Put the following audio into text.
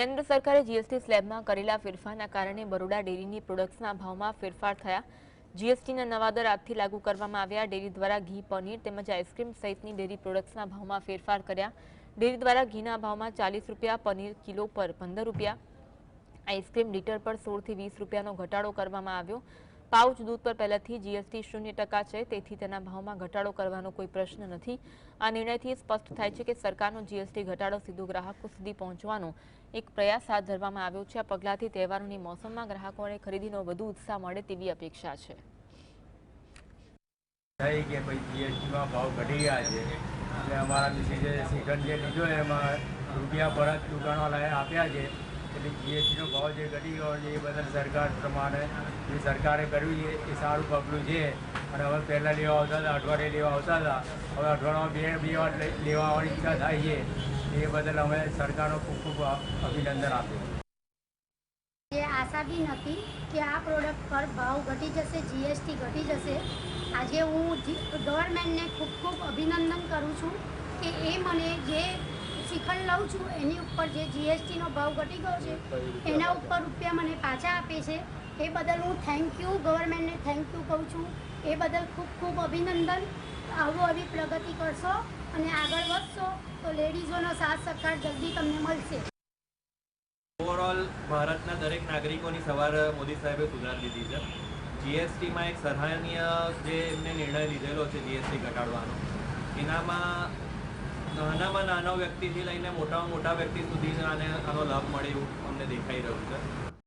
કેન્દ્ર સરકારે જીએસટી સ્લેબમાં કરેલા ફેરફારના કારણે બરોડા ડેરીની પ્રોડક્ટ્સના ભાવમાં ફેરફાર થયા. જીએસટીના નવા દર આજથી લાગુ કરવામાં આવ્યા. ડેરી દ્વારા ઘી, પનીર તેમજ આઈસ્ક્રીમ સહિતની ડેરી પ્રોડક્ટ્સના ભાવમાં ફેરફાર કર્યા. ડેરી દ્વારા ઘીના ભાવમાં ચાલીસ રૂપિયા, પનીર કિલો પર પંદર રૂપિયા, આઈસ્ક્રીમ લીટર પર સોળથી વીસ રૂપિયાનો ઘટાડો કરવામાં આવ્યો. પાઉચ દૂધ પર પહેલાથી જીએસટી શૂન્ય ટકા છે, તેથી તેના ભાવમાં ઘટાડો કરવાનો કોઈ પ્રશ્ન નથી. આ નિર્ણયથી સ્પષ્ટ થાય છે કે સરકારનો જીએસટી ઘટાડો સીધો ગ્રાહકો સુધી પહોંચવાનો એક પ્રયાસ હાથ ધરવામાં આવ્યો છે. આ પગલાંથી તહેવારોની મોસમમાં ગ્રાહકોને ખરીદીનો વધુ ઉત્સાહ મળે તેવી અપેક્ષા છે. અમારા જે જે જે લીધો એમાં રૂપિયા પરત દુકાનવાળાએ આપ્યા છે. એટલે જીએસટીનો ભાવ જે ઘટી ગયો એ બદલ સરકાર પ્રમાણે જે સરકારે કરવી એ સારું પગલું છે. અને હવે પહેલાં લેવા આવતા હતા, અઠવાડિયે લેવા આવતા હતા. હવે અઠવાડિયામાં બે બે વાર લેવા આવવાની ઈચ્છા થાય છે. એ બદલ અમે સરકારનો ખૂબ ખૂબ અભિનંદન આપીએ એ આશા બી નથી કે આ પ્રોડક્ટ પર ભાવ ઘટી જશે જીએસટી ઘટી જશે. આજે હું ગવર્મેન્ટને ખૂબ ખૂબ અભિનંદન કરું છું કે એ મને જે શ્રીખંડ લઉં છું, એની ઉપર જે જીએસટીનો ભાવ ઘટી ગયો છે, એના ઉપર રૂપિયા મને પાછા આપે છે. એ બદલ હું થેન્ક યુ ગવર્મેન્ટને થેન્ક યુ કહું છું. એ બદલ ખૂબ ખૂબ અભિનંદન. આવો આવી પ્રગતિ કરશો અને આગળ વધશો તો લેડીઝોનો સાથ સહકાર જલ્દી તમને મળશે. ઓવરઓલ ભારતના દરેક નાગરિકોની સવાર મોદી સાહેબે સુધારી દીધી છે. જીએસટીમાં એક સરાહનીય જે એમને નિર્ણય લીધેલો છે જીએસટી ઘટાડવાનો, એનામાં નાનામાં નાનો વ્યક્તિથી લઈને મોટામાં મોટા વ્યક્તિ સુધી આને આનો લાભ મળે એવું અમને દેખાઈ રહ્યું છે.